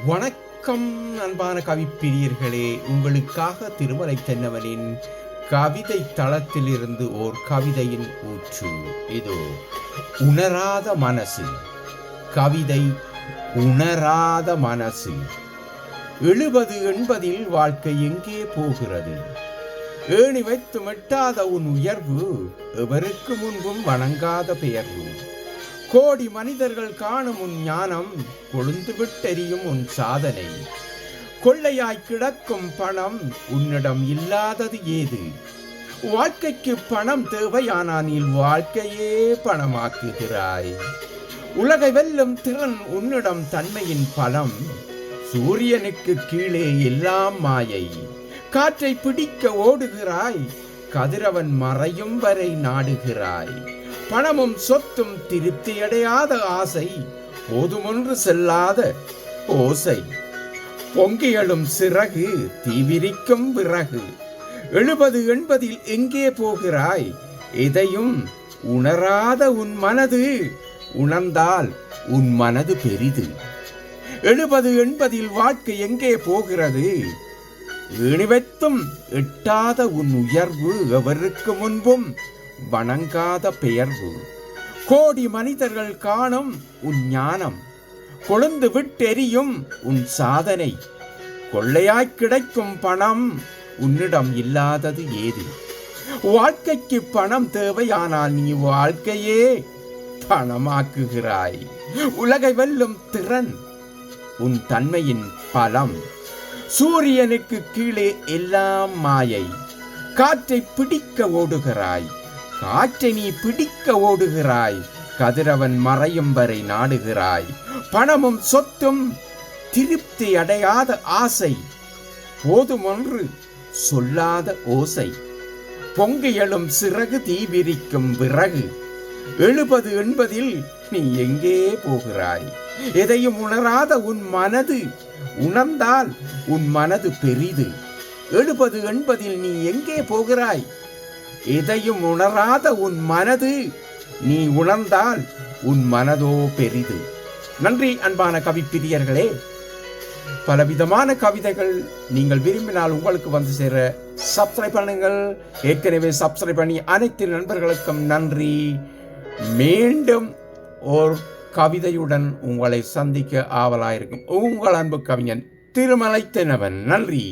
வணக்கம் அன்பான கவிப்பிரியர்களே உங்களுக்காக திருமலை தென்னவனின் கவிதை தளத்திலிருந்து ஓர் கவிதையின் ஊற்று. இதோ உணராத மனசு. கவிதை உணராத மனசு. எழுபது எண்பதில் வாழ்க்கை எங்கே போகிறது? ஏணி வைத்து மெட்டாத உன் உயர்வு எவருக்கு முன்பும் வணங்காத பெயர்வு. கோடி மனிதர்கள் காணும் உன் ஞானம் கொழுந்து விட்டெறியும் உன் சாதனை. கொள்ளையாய் கிடக்கும் பணம் உன்னிடம் இல்லாதது ஏது? வாழ்க்கைக்கு பணம் தேவையானா நீ வாழ்க்கையே பணமாக்குகிறாய். உலகை வெல்லும் திறன் உன்னிடம் தன்மையின் பலம். சூரியனுக்கு கீழே எல்லாம் மாயை. காற்றை பிடிக்க ஓடுகிறாய். கதிரவன் மறையும் வரை நாடுகிறாய். பணமும் சொத்தும் திருப்தியடையாத ஆசை போதுமொன்று செல்லாத ஓசை. பொங்கியலும் சிறகு தீவிரிக்கும் விறகு. எழுபது எண்பதில் எங்கே போகிறாய்? எதையும் உணராத உன் மனது உணர்ந்தால் உன் மனது பெரிது. எழுபது எண்பதில் வாழ்க்கை எங்கே போகிறது? இனிவெத்தும் எட்டாத உன் உயர்வு எவருக்கு முன்பும் வணங்காத பெயர்வு. கோடி மனிதர்கள் காணும் உன் ஞானம். கொழுந்து விட்டெறியும் உன் சாதனை. கொள்ளையாய் கிடைக்கும் பணம் உன்னிடம் இல்லாதது ஏது? வாழ்க்கைக்கு பணம் தேவையானால் நீ வாழ்க்கையே பணமாக்குகிறாய். உலகை வெல்லும் திறன் உன் தன்மையின் பலம். சூரியனுக்கு கீழே எல்லாம் மாயை. காற்றை பிடிக்க ஓடுகிறாய். காற்றை நீ பிடிக்க ஓடுகிறாய். கதிரவன் மறையும் வரை நாடுகிறாய். பணமும் சொத்தும் திருப்தி அடையாத ஆசை. போதுமொன்று சொல்லாத ஓசை. பொங்கி எழும் சிறகு தீவிரிக்கும் விறகு. எழுபது எண்பதில் நீ எங்கே போகிறாய்? எதையும் உணராத உன் மனது. உணர்ந்தால் உன் மனது பெரிது. எழுபது எண்பதில் நீ எங்கே போகிறாய்? எதையும் உணராத உன் மனது. நீ உணர்ந்தால் உன் மனதோ பெரிது. நன்றி அன்பான கவிப்பிரியர்களே பலவிதமான கவிதைகள் நீங்கள் விரும்பினால் உங்களுக்கு வந்து சேர சப்ஸ்கிரைப் பண்ணுங்கள். ஏற்கனவே சப்ஸ்கிரைப் பண்ணி அனைத்து நண்பர்களுக்கும் நன்றி. மீண்டும் ஓர் கவிதையுடன் உங்களை சந்திக்க ஆவலாயிருக்கும் உங்கள் அன்பு கவிஞன் திருமலை தினவன் நன்றி.